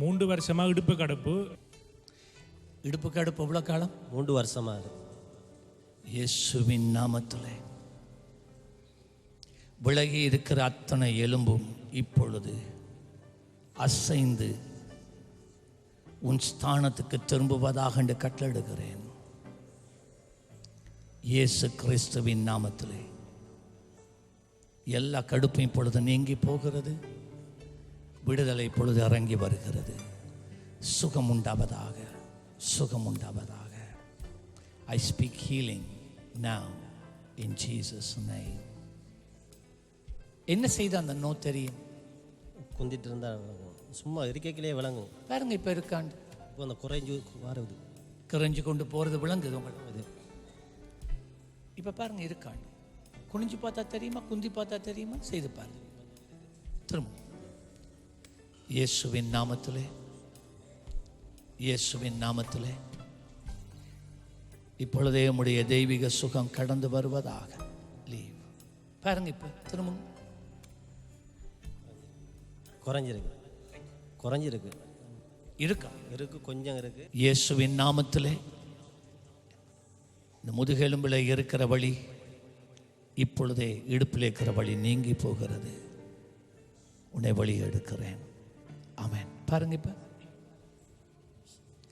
மூன்று வருஷமா இடுப்பு கடப்பு. இடுப்பு கடுப்பு எவ்வளோ காலம்? மூன்று வருஷமா இருக்கு இயேசுவின் நாமத்திலே. விலகி இருக்கிற அத்தனை எலும்பும் இப்பொழுது அசைந்து உன் ஸ்தானத்துக்கு திரும்புவதாக என்று கட்டளிடுகிறேன் இயேசு கிறிஸ்துவின் நாமத்திலே. எல்லா கடுப்பும் இப்பொழுது நீங்கி போகிறது. விடுதலை இப்பொழுது இறங்கி வருகிறது. சுகம் உண்டாவதாக சுகம் உண்டாவதாக I speak healing now in Jesus' name. என்ன செய்த அந்த நோ தெரியும் குந்திட்டு இருந்தா சும்மா இருக்கைக்கிலே விளங்கும். பாருங்க இப்போ இருக்காண்டு. இப்போ அந்த குறைஞ்சு வருது. கிரஞ்சு கொண்டு போகிறது விளங்குது உங்களுக்கு. இப்போ பாருங்க இருக்காண்டு. குனிஞ்சு பார்த்தா தெரியுமா குந்தி பார்த்தா தெரியுமா? செய்து பாருங்க. திரும்ப இயேசுவின் நாமத்திலே இயேசுவின் நாமத்திலே. இப்பொழுதே உம்முடைய தெய்வீக சுகம் கடந்து வருவதாக. லீவ் பாருங்க இப்போ திரும்ப குறைஞ்சிருக்கு. குறைஞ்சிருக்கு. இருக்கா? இருக்கு கொஞ்சம் இருக்கு. இயேசுவின் நாமத்திலே. இந்த முதுகெலும்பில் இருக்கிற வழி இப்பொழுதே இடுப்பில் இருக்கிற வழி நீங்கி போகிறது. உன்னை வழி எடுக்கிறேன். பாருங்க இப்ப.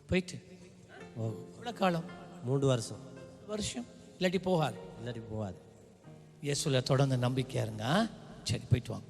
போயிட்டு. ஓ. எவ்வளோ காலம்? மூன்று வருஷம். வருஷம். இல்லாட்டி போகாது. இல்லாட்டி போகாது. இயேசுல தொடர்ந்து நம்பிக்கையா இருங்க? சரி போயிட்டு வாங்க.